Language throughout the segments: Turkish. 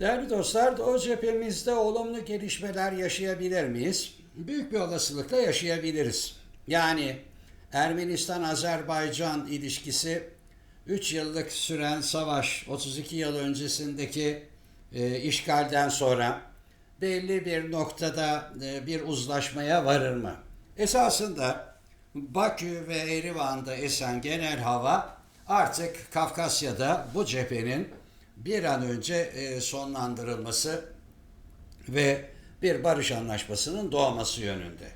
Değerli dostlar, Doğu cephemizde olumlu gelişmeler yaşayabilir miyiz? Büyük bir olasılıkla yaşayabiliriz. Yani Ermenistan-Azerbaycan ilişkisi 3 yıllık süren savaş, 32 yıl öncesindeki e, işgalden sonra belli bir noktada e, bir uzlaşmaya varır mı? Esasında Bakü ve Erivan'da esen genel hava artık Kafkasya'da bu cephenin bir an önce e, sonlandırılması ve bir barış anlaşmasının doğması yönünde.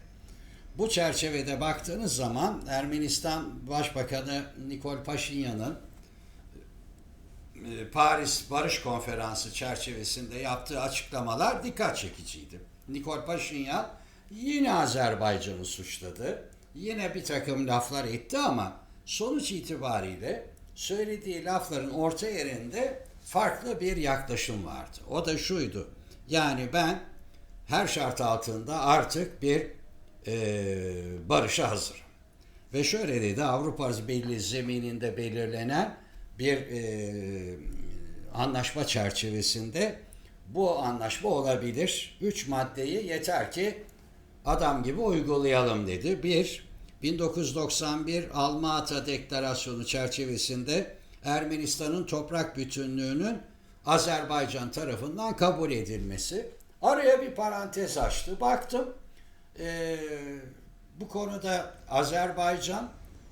Bu çerçevede baktığınız zaman Ermenistan Başbakanı Nikol Paşinyan'ın e, Paris Barış Konferansı çerçevesinde yaptığı açıklamalar dikkat çekiciydi. Nikol Paşinyan yine Azerbaycan'ı suçladı. Yine bir takım laflar etti ama sonuç itibariyle söylediği lafların orta yerinde farklı bir yaklaşım vardı. O da şuydu. Yani ben her şart altında artık bir e, barışa hazırım. Ve şöyle dedi Avrupa belli zemininde belirlenen bir e, anlaşma çerçevesinde bu anlaşma olabilir. Üç maddeyi yeter ki adam gibi uygulayalım dedi. Bir, 1991 Alma-Ata Deklarasyonu çerçevesinde Ermenistan'ın toprak bütünlüğünün Azerbaycan tarafından kabul edilmesi. Araya bir parantez açtı. Baktım e, bu konuda Azerbaycan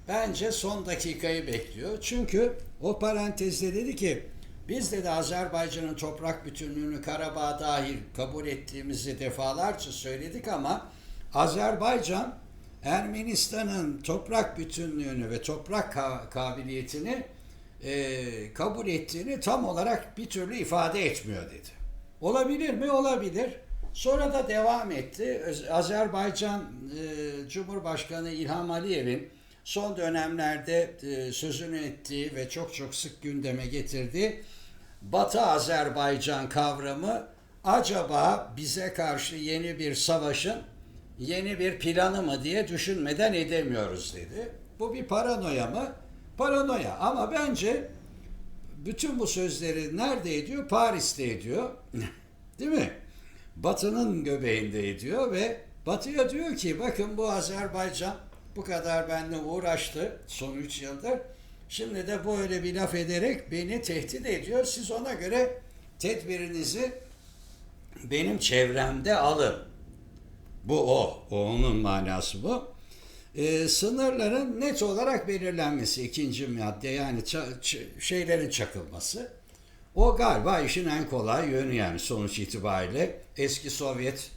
bence son dakikayı bekliyor. Çünkü o parantezde dedi ki biz de Azerbaycan'ın toprak bütünlüğünü Karabağ dahil kabul ettiğimizi defalarca söyledik ama Azerbaycan Ermenistan'ın toprak bütünlüğünü ve toprak ka- kabiliyetini e, kabul ettiğini tam olarak bir türlü ifade etmiyor dedi. Olabilir mi? Olabilir. Sonra da devam etti. Azerbaycan e, Cumhurbaşkanı İlham Aliyev'in son dönemlerde e, sözünü ettiği ve çok çok sık gündeme getirdiği Batı Azerbaycan kavramı acaba bize karşı yeni bir savaşın yeni bir planı mı diye düşünmeden edemiyoruz dedi. Bu bir paranoya mı? Paranoya ama bence bütün bu sözleri nerede ediyor? Paris'te ediyor. Değil mi? Batı'nın göbeğinde ediyor ve Batı'ya diyor ki bakın bu Azerbaycan bu kadar benimle uğraştı son 3 yıldır. Şimdi de böyle bir laf ederek beni tehdit ediyor. Siz ona göre tedbirinizi benim çevremde alın. Bu o. o onun manası bu. Ee, sınırların net olarak belirlenmesi ikinci madde yani şeylerin çakılması. O galiba işin en kolay yönü yani sonuç itibariyle eski Sovyet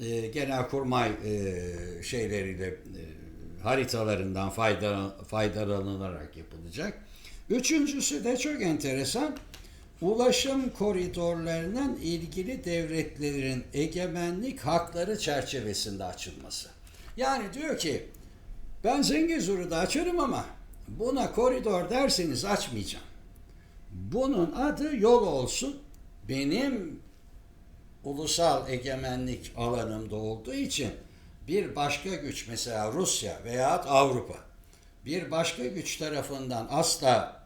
e, genelkurmay e, şeyleriyle e, haritalarından fayda, faydalanılarak yapılacak. Üçüncüsü de çok enteresan ulaşım koridorlarının ilgili devletlerin egemenlik hakları çerçevesinde açılması. Yani diyor ki ben Zengezur'u da açarım ama buna koridor derseniz açmayacağım. Bunun adı yol olsun. Benim ulusal egemenlik alanımda olduğu için bir başka güç mesela Rusya veya Avrupa bir başka güç tarafından asla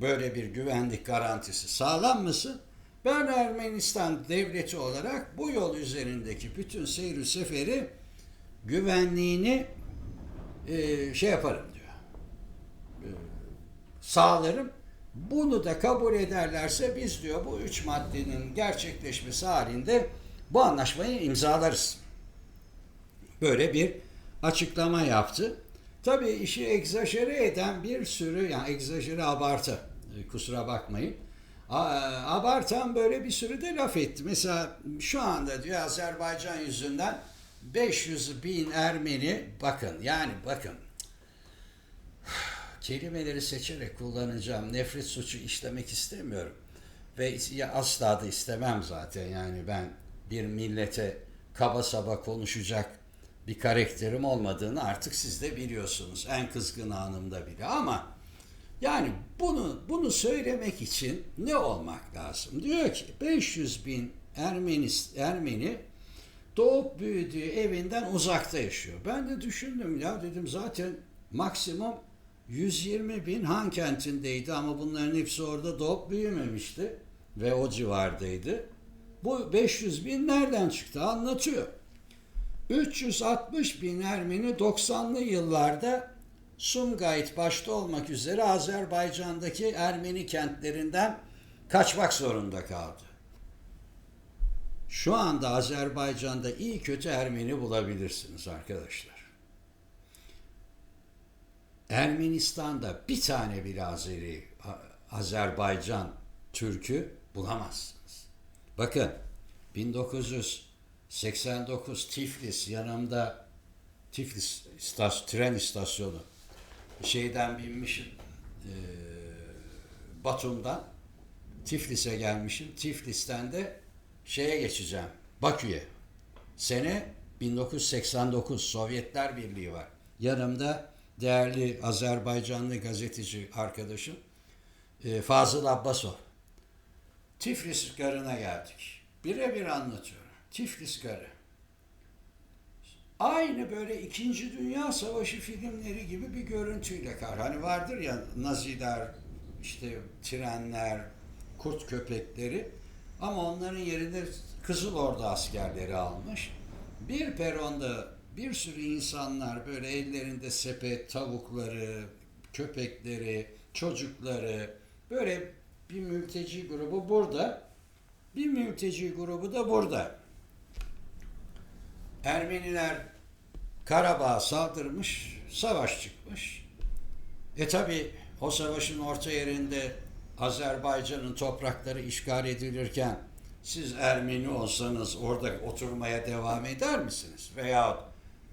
böyle bir güvenlik garantisi sağlanmasın. Ben Ermenistan devleti olarak bu yol üzerindeki bütün seyri seferi güvenliğini e, şey yaparım diyor. E, sağlarım. Bunu da kabul ederlerse biz diyor bu üç maddenin gerçekleşmesi halinde bu anlaşmayı imzalarız. Böyle bir açıklama yaptı. Tabii işi egzajere eden bir sürü yani egzajere abartı e, kusura bakmayın. A- Abartan böyle bir sürü de laf etti. Mesela şu anda diyor Azerbaycan yüzünden 500 bin Ermeni bakın yani bakın kelimeleri seçerek kullanacağım. Nefret suçu işlemek istemiyorum. Ve asla da istemem zaten. Yani ben bir millete kaba saba konuşacak bir karakterim olmadığını artık siz de biliyorsunuz. En kızgın anımda bile ama yani bunu bunu söylemek için ne olmak lazım? Diyor ki 500 bin Ermenist, Ermeni doğup büyüdüğü evinden uzakta yaşıyor. Ben de düşündüm ya dedim zaten maksimum 120 bin Han kentindeydi ama bunların hepsi orada doğup büyümemişti ve o civardaydı. bu 500 bin nereden çıktı anlatıyor. 360 bin Ermeni 90'lı yıllarda Sumgayit başta olmak üzere Azerbaycan'daki Ermeni kentlerinden kaçmak zorunda kaldı. Şu anda Azerbaycan'da iyi kötü Ermeni bulabilirsiniz arkadaşlar. Ermenistan'da bir tane bile Azeri, Azerbaycan Türk'ü bulamazsınız. Bakın 1989 Tiflis yanımda Tiflis istas, tren istasyonu şeyden binmişim eee, Batum'dan Tiflis'e gelmişim. Tiflis'ten de şeye geçeceğim. Bakü'ye. Sene 1989 Sovyetler Birliği var. Yanımda değerli Azerbaycanlı gazeteci arkadaşım e, Fazıl Abbasov. Tiflis Garı'na geldik. Birebir anlatıyorum. Tiflis Garı. Aynı böyle İkinci Dünya Savaşı filmleri gibi bir görüntüyle kar. Hani vardır ya Naziler, işte trenler, kurt köpekleri ama onların yerine Kızıl Ordu askerleri almış. Bir peronda bir sürü insanlar böyle ellerinde sepet, tavukları, köpekleri, çocukları böyle bir mülteci grubu burada. Bir mülteci grubu da burada. Ermeniler Karabağ'a saldırmış, savaş çıkmış. E tabi o savaşın orta yerinde Azerbaycan'ın toprakları işgal edilirken siz Ermeni olsanız orada oturmaya devam eder misiniz? Veya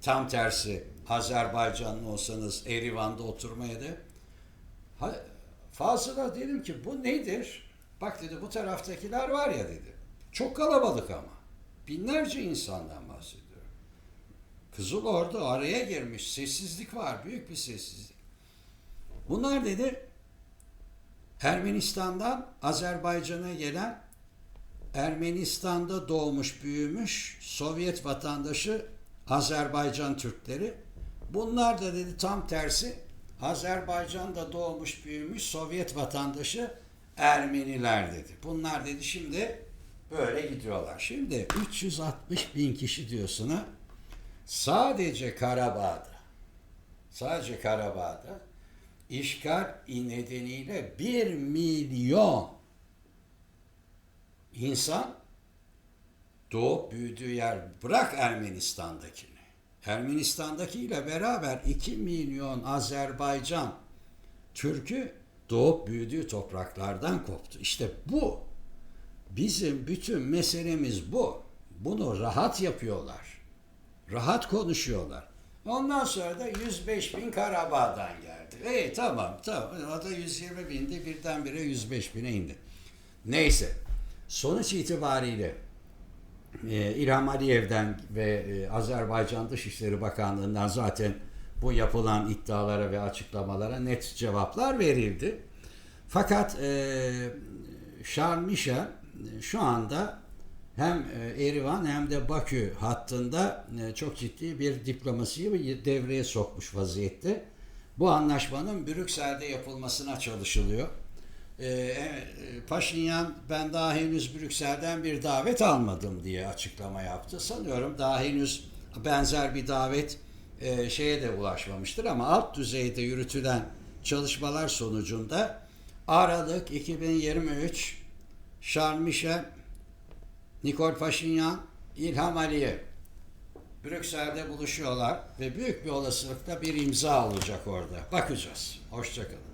tam tersi Azerbaycanlı olsanız Erivan'da oturmaya da Ha, Fazıl'a dedim ki bu nedir? Bak dedi bu taraftakiler var ya dedi. Çok kalabalık ama. Binlerce insandan bahsediyorum. Kızıl Ordu araya girmiş. Sessizlik var. Büyük bir sessizlik. Bunlar dedi Ermenistan'dan Azerbaycan'a gelen Ermenistan'da doğmuş büyümüş Sovyet vatandaşı Azerbaycan Türkleri. Bunlar da dedi tam tersi Azerbaycan'da doğmuş büyümüş Sovyet vatandaşı Ermeniler dedi. Bunlar dedi şimdi böyle gidiyorlar. Şimdi 360 bin kişi diyorsun ha. Sadece Karabağ'da sadece Karabağ'da işgal nedeniyle 1 milyon insan doğup büyüdüğü yer bırak Ermenistan'dakini. Ermenistan'dakiyle beraber 2 milyon Azerbaycan Türk'ü doğup büyüdüğü topraklardan koptu. İşte bu bizim bütün meselemiz bu. Bunu rahat yapıyorlar. Rahat konuşuyorlar. Ondan sonra da 105 bin Karabağ'dan geldi. E tamam tamam o da 120 bindi birdenbire 105 bine indi. Neyse sonuç itibariyle e, İlham Aliyev'den ve e, Azerbaycan Dışişleri Bakanlığı'ndan zaten bu yapılan iddialara ve açıklamalara net cevaplar verildi. Fakat e, e, şu anda hem e, Erivan hem de Bakü hattında e, çok ciddi bir diplomasiyi devreye sokmuş vaziyette. Bu anlaşmanın Brüksel'de yapılmasına çalışılıyor. E, Paşinyan ben daha henüz Brüksel'den bir davet almadım diye açıklama yaptı. Sanıyorum daha henüz benzer bir davet şeye de ulaşmamıştır ama alt düzeyde yürütülen çalışmalar sonucunda Aralık 2023 Charles Michel, Nikol Paşinyan, İlham Aliyev Brüksel'de buluşuyorlar ve büyük bir olasılıkla bir imza olacak orada. Bakacağız. Hoşçakalın.